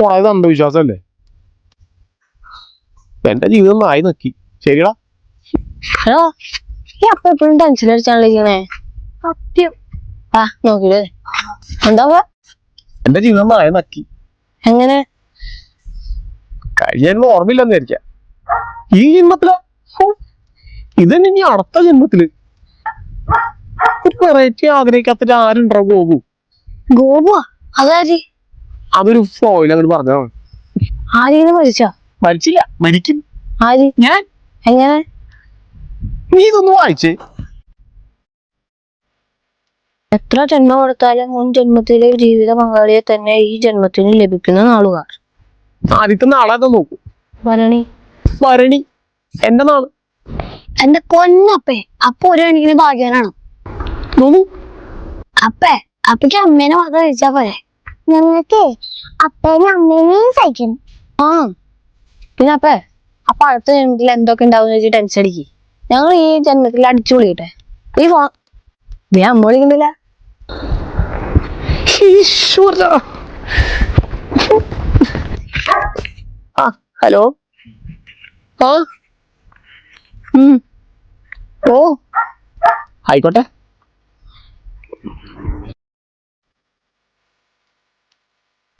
പോയത് അന്ധവിശ്വാസമല്ലേ എന്റെ ജീവിതം ആയി നക്കി. ശരിടാ ഹലോ. ഈ അപ്പ എപ്പോഴും ടെൻഷൻ അടിച്ചാണല്ലോ ഇരിക്കണേ. സത്യം. ആ എന്താ? എന്റെ ജീവിതം നായി നക്കി. എങ്ങനെ? കഴിഞ്ഞ ജന്മം ഓർമ്മയില്ലെന്ന് വിചാരിക്കാം. ഈ ജന്മത്തിലോ? ഇതന്നെ ഇനി അടുത്ത ജന്മത്തിൽ. ഒരു വെറൈറ്റി ആഗ്രഹിക്കാത്തിട്ട് ആരുണ്ടോ ഗോപു? ഗോപുവാ? അതാരി? അതൊരു ഫ്ലോയിൽ അങ്ങോട്ട് പറഞ്ഞതാണ്. ആരെങ്കിലും മരിച്ചോ? മരിച്ചില്ല. മരിക്കും. ആര്? ഞാൻ. എങ്ങനെ? നീ ഇതൊന്ന് വായിച്ചേ. എത്ര ജന്മം കൊടുത്താലും മുൻ ജന്മത്തിലെ ജീവിത പങ്കാളിയെ തന്നെ ഈ ജന്മത്തിന് ലഭിക്കുന്ന നാളുകാർ. ആദ്യത്തെ നാളെ നോക്കൂ. ഭരണി. ഭരണി. എന്റെ നാൾ. എന്റെ കൊന്നപ്പേ അപ്പൊ ഒരു കണക്കിന് ഭാഗ്യവാനാണ്. അപ്പേ അപ്പയ്ക്ക് അമ്മേനെ മാത്രം കഴിച്ചാ പോരെ. ഞങ്ങൾക്ക് അപ്പേനും അമ്മേനെയും സഹിക്കണം. ആ പിന്നെ അപ്പേ അപ്പൊ അടുത്ത ജന്മത്തിൽ എന്തൊക്കെ ഉണ്ടാവും വെച്ച് ടെൻഷൻ അടിക്കി. ഞങ്ങൾ ഈ ജന്മത്തിൽ അടിച്ചു പൊളിക്കട്ടെ. ഈ വാ നീ അമ്മ വിളിക്കുന്നില്ല? ഹലോ? ആ. ഓ. ആയിക്കോട്ടെ.